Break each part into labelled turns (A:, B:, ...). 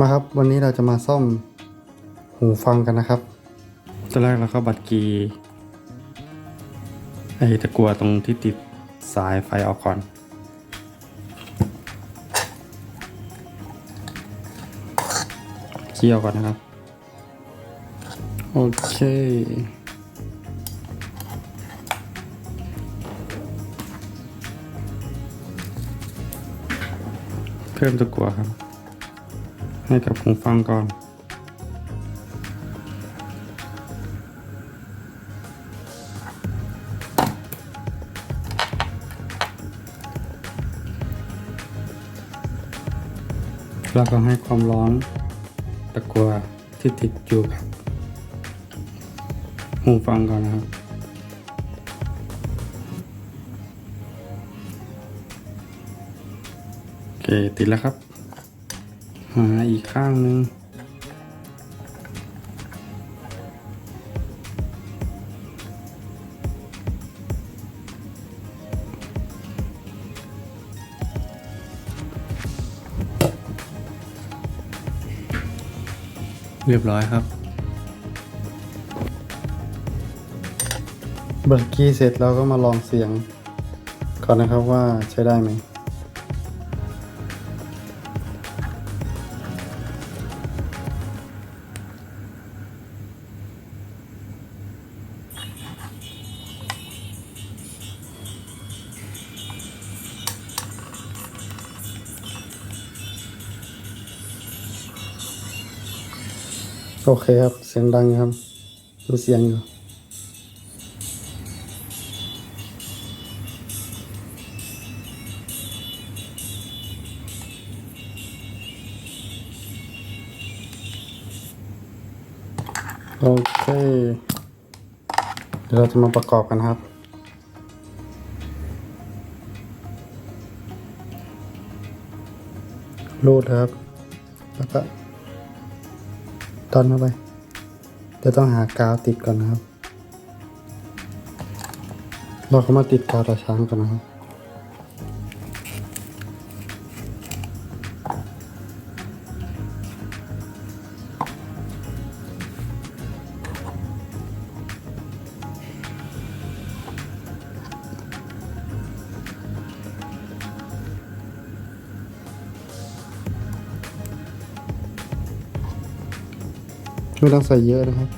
A: มาครับวันนี้เราจะมาซ่อมหูฟังกันนะครับตอนแรกเราก็บัดกีไอ้ตะกัวตรงที่ติดสายไฟออกก่อนเกี่ยวก่อนนะครับ โอเคเพิ่มตะกัวครับ ให้กับหูฟังก่อน แล้วก็ให้ความร้อนตะกัวที่ติดอยู่กับหูฟังก่อนนะครับโอเคติดแล้วครับ หาอีกข้างหนึ่งเรียบร้อยครับ เบิร์กี้เสร็จเราก็มาลองเสียงก่อนนะครับว่าใช้ได้ไหม โอเคครับ เสียงดังครับมีเสียงอยู่โอเค เดี๋ยวเราจะมาประกอบกันครับ รูดครับ แล้วก็ ตอนเข้าไปจะต้องหากาวติดก่อนนะครับ เราก็มาติดกาวตาช้างก่อนนะครับ ไม่ต้องใส่เยอะนะครับ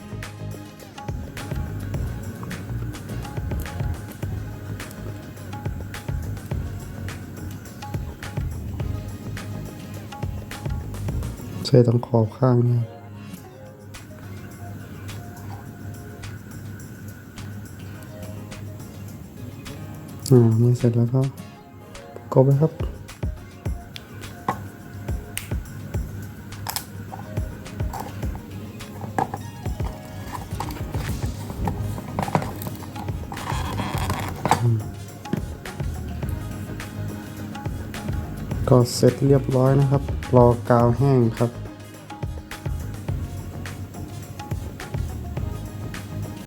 A: ใส่ตรงขอบข้างนะครับอ่านี่อเสร็จแล้วก็กบไปครับ ก็เสร็จเรียบร้อยนะครับ รอกาวแห้งครับ